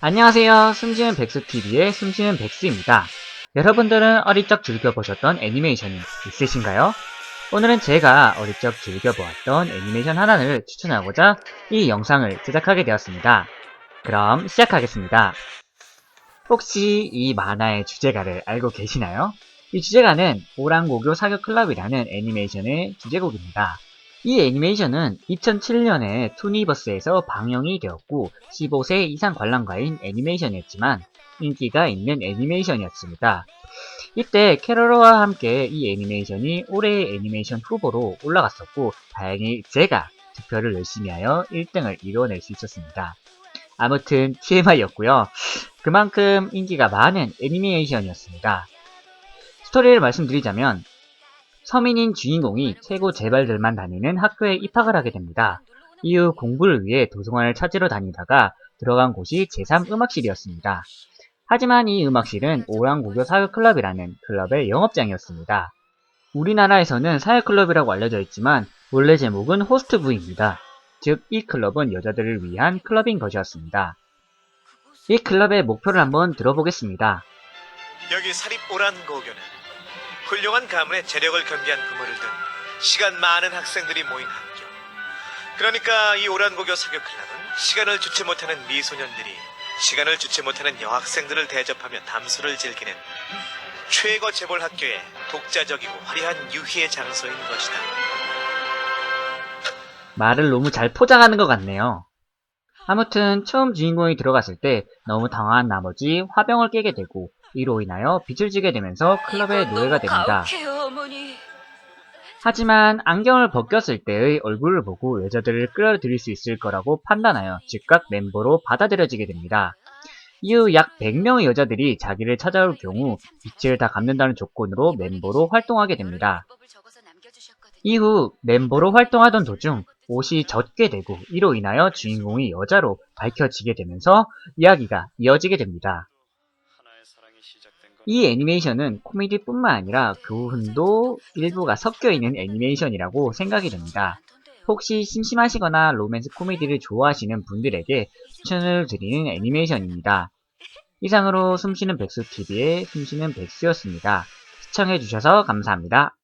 안녕하세요. 숨쉬는 백수TV의 숨쉬는 백수입니다. 여러분들은 어릴 적 즐겨보셨던 애니메이션이 있으신가요? 오늘은 제가 어릴 적 즐겨보았던 애니메이션 하나를 추천하고자 이 영상을 제작하게 되었습니다. 그럼 시작하겠습니다. 혹시 이 만화의 주제가를 알고 계시나요? 이 주제가는 오랑고교 사교 클럽이라는 애니메이션의 주제곡입니다. 이 애니메이션은 2007년에 투니버스에서 방영이 되었고 15세 이상 관람가인 애니메이션이었지만 인기가 있는 애니메이션이었습니다. 이때 캐롤러와 함께 이 애니메이션이 올해의 애니메이션 후보로 올라갔었고 다행히 제가 투표를 열심히 하여 1등을 이뤄낼 수 있었습니다. 아무튼 TMI였고요. 그만큼 인기가 많은 애니메이션이었습니다. 스토리를 말씀드리자면 서민인 주인공이 최고 재발들만 다니는 학교에 입학을 하게 됩니다. 이후 공부를 위해 도서관을 찾으러 다니다가 들어간 곳이 제3음악실이었습니다. 하지만 이 음악실은 오랑고교 사회클럽이라는 클럽의 영업장이었습니다. 우리나라에서는 사회클럽이라고 알려져 있지만 원래 제목은 호스트부입니다. 즉, 이 클럽은 여자들을 위한 클럽인 것이었습니다. 이 클럽의 목표를 한번 들어보겠습니다. 여기 사립 오란고교는 훌륭한 가문의 재력을 겸비한 부모를 둔 시간 많은 학생들이 모인 학교. 그러니까 이 오란고교 사교 클럽은 시간을 주체 못하는 미소년들이 시간을 주체 못하는 여학생들을 대접하며 담소를 즐기는 최고 재벌 학교의 독자적이고 화려한 유희의 장소인 것이다. 말을 너무 잘 포장하는 것 같네요. 아무튼 처음 주인공이 들어갔을 때 너무 당황한 나머지 화병을 깨게 되고 이로 인하여 빛을 지게 되면서 클럽의 노예가 됩니다. 하지만 안경을 벗겼을 때의 얼굴을 보고 여자들을 끌어들일 수 있을 거라고 판단하여 즉각 멤버로 받아들여지게 됩니다. 이후 약 100명의 여자들이 자기를 찾아올 경우 빛을 다 갚는다는 조건으로 멤버로 활동하게 됩니다. 이후 멤버로 활동하던 도중 옷이 젖게 되고 이로 인하여 주인공이 여자로 밝혀지게 되면서 이야기가 이어지게 됩니다. 이 애니메이션은 코미디뿐만 아니라 교훈도 일부가 섞여 있는 애니메이션이라고 생각이 됩니다. 혹시 심심하시거나 로맨스 코미디를 좋아하시는 분들에게 추천을 드리는 애니메이션입니다. 이상으로 숨쉬는 백수TV의 숨쉬는 백수였습니다. 시청해주셔서 감사합니다.